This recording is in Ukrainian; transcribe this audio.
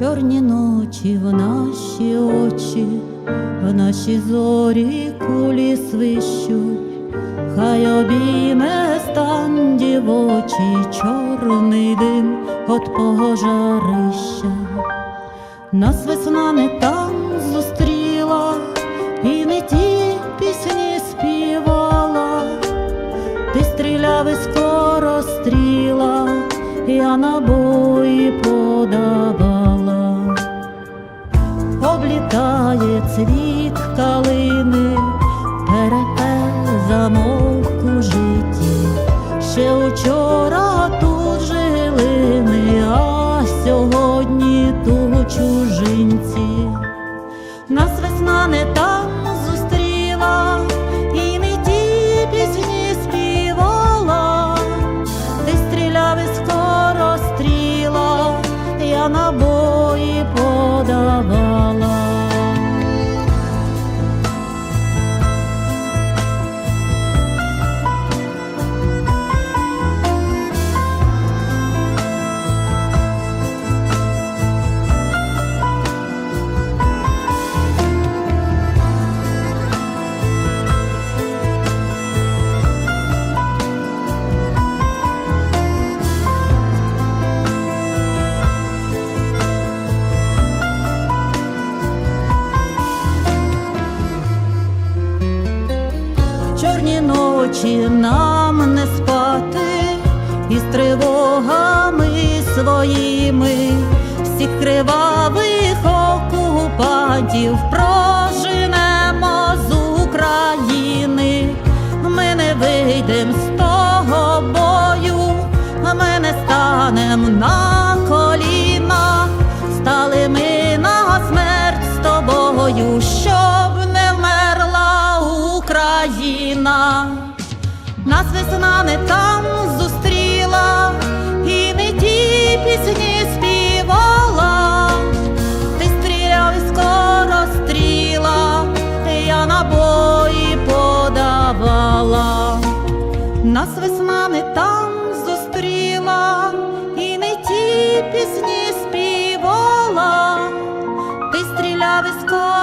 чорні ночі в наші очі, в наші зорі кулі свищуть, хай обійме стан дівочий чорний дим от пожарища. Нас весна не там зустріла, і не ті пісні співала, ти стріляв і скоро стріла, я набої подавала, облітає цвіт калини, перепе замовк у житті, ще учора ночі нам не спати, із тривогами своїми, всіх кривавих окупантів проженемо з України. Ми не вийдем з того бою, ми не станем на коліна, стали ми на смерть з тобою, щоб не вмерла Україна. Весна не там зустріла, і не ті пісні співала, ти стріляв і скоро стріла, я набої подавала. Нас весна не там зустріла, і не ті пісні співала, ти стріляв і скоро